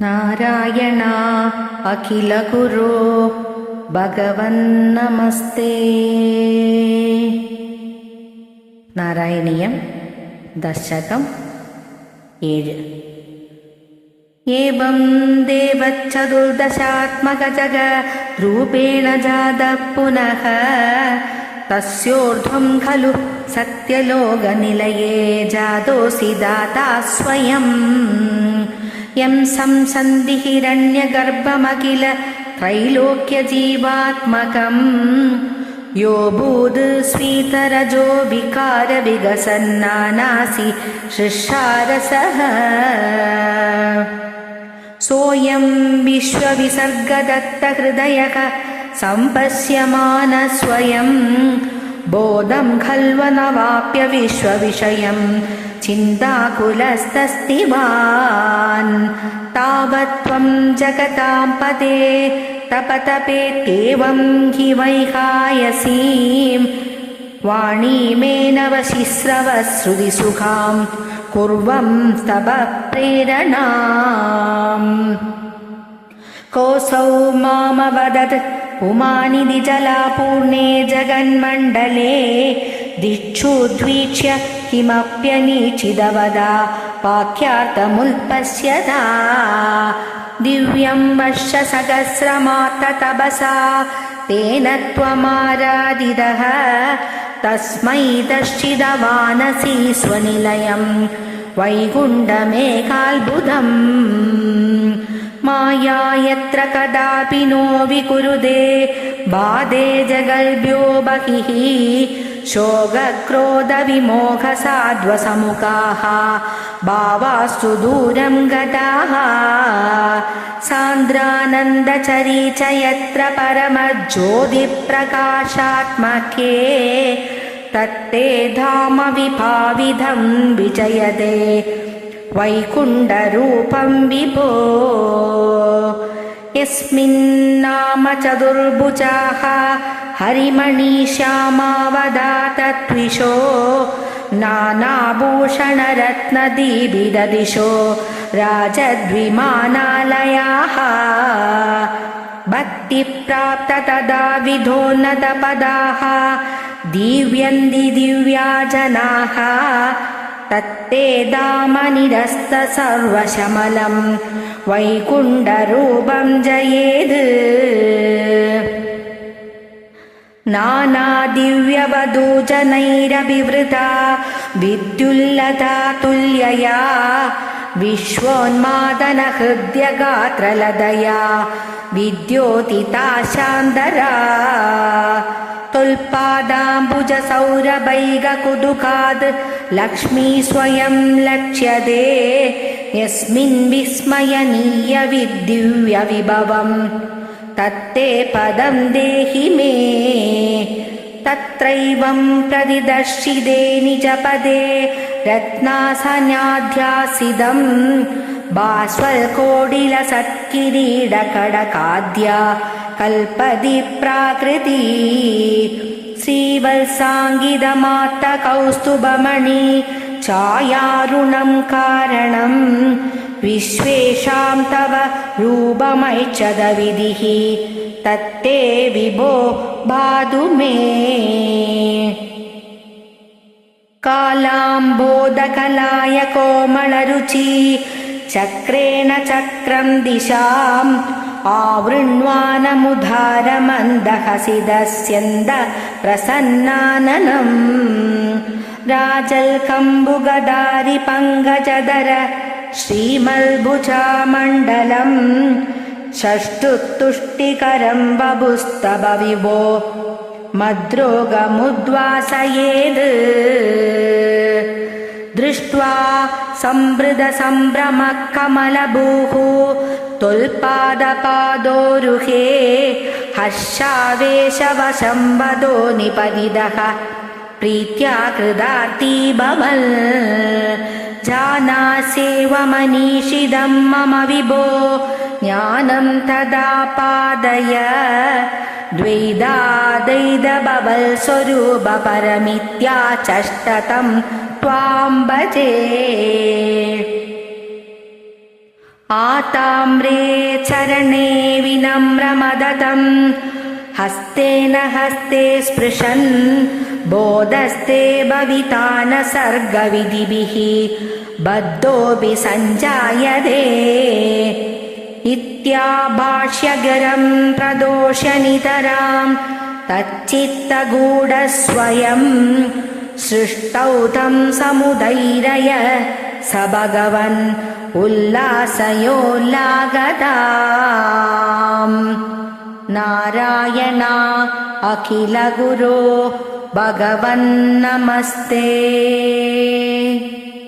नारायणा अखिलगुरो भगवन्नमस्ते। नारायणीयं दशकम् एഴ് एवं देवचतुर्दशात्मकजगरूपेण जातः पुनः तस्योर्ध्वं खलु सत्यलोकनिलये जातोऽसि दाता स्वयम् यं संसन्धिहिरण्यगर्भमखिल त्रैलोक्यजीवात्मकम्। यो भूद् स्वीतरजो विकारविगसन्नानासि शिशारसः सोऽयं विश्वविसर्गदत्तहृदयः सम्पश्यमान स्वयम् बोधं खल्वनवाप्य विश्वविषयम् चिन्ताकुलस्तस्तिवान्। तावत् त्वं जगतां पदे तपतपेत्येवं हि वैहायसीं वाणीमेनवशिस्रवश्रुतिसुखां कुर्वं स्तव प्रेरणाम्। कोऽसौ मामवदत् उमानिधिजलापूर्णे जगन्मण्डले दिक्षुद्वीक्ष्य किमप्यनीचिदवदा वाक्यार्थमुल्पश्यदा दिव्यं वर्षसहस्रमाततपसा तेन त्वमारादिदः। तस्मै दर्शितवानसि स्वनिलयं वैकुण्ठमेकाल्बुधम् माया यत्र कदापि नो विकुरुदे बाधे जगल्भ्यो बहिः शोकक्रोधविमोहसाध्वसमुखाः भावास्तु दूरं गताः सान्द्रानन्दचरी च यत्र परमज्योतिप्रकाशात्मके तत्ते धाम विभाविधं विजयते। वैकुण्ठरूपं विभो यस्मिन्नाम चतुर्भुजाः हरिमणिश्यामावदातत्विषो नानाभूषणरत्नदीबिददिशो राजद्विमानालयाः। भक्तिप्राप्त तदा विधोन्नतपदाः दिव्यन्ति दिव्या जनाः तत्ते दामनिरस्त सर्वशमलं वैकुण्ठरूपं जयेद् नानादिव्यवधूजनैरभिवृता विद्युल्लता तुल्यया विश्वोन्मादनहृद्यगात्रलदया विद्योतिता शान्दरा तुल्पादाम्बुजसौरभैगकुदुकाद् लक्ष्मी स्वयं लक्ष्यते यस्मिन् विस्मयनीयविद्दिव्यविभवम् तत्ते पदं देहि मे। तत्रैवं प्रतिदर्शिते निजपदे रत्नासन्याध्यासिदम् बाष्वल्कोडिलसत्किरीडकडकाद्या कल्पदि प्राकृती श्रीवत्साङ्गिदमात्तकौस्तुभमणि छायारुणं कारणम् विश्वेषां तव रूपमैच्छदविधिः तत्ते विभो बाधु मे। कालाम्बोदकलाय कोमलरुचि चक्रेण चक्रं दिशाम् आवृण्वानमुधारमन्दहसिदस्यन्द प्रसन्नाननम्। राजल्कम्बुगदारि पङ्कजदर श्रीमल्भुजामण्डलम् षष्ठुतुष्टिकरं बभुस्तव विभो मद्रोगमुद्वासयेद्। दृष्ट्वा सम्भृदसम्भ्रमकमलभूः तुल्पादपादोरुहे हर्षावेशवशं वदो निपदिदः प्रीत्या कृदार्ती भवल् जानासेवमनीषिदं मम विभो। ज्ञानं तदा पादय। द्वैदादैदबवल् स्वरूपपरमित्याचष्टतं त्वां भजे। आताम्रे चरणे विनम्रमदतम् हस्तेन हस्ते स्पृशन् बोधस्ते भविता न सर्गविधिभिः बद्धोऽपि सञ्जायते। इत्याभाष्यगरम् प्रदोषनितराम् तच्चित्तगूढस्वयम् सृष्टौ तम् समुदैरय स भगवन् उल्लासयोल्लागताम्। नारायणा अखिलगुरो भगवन्नमस्ते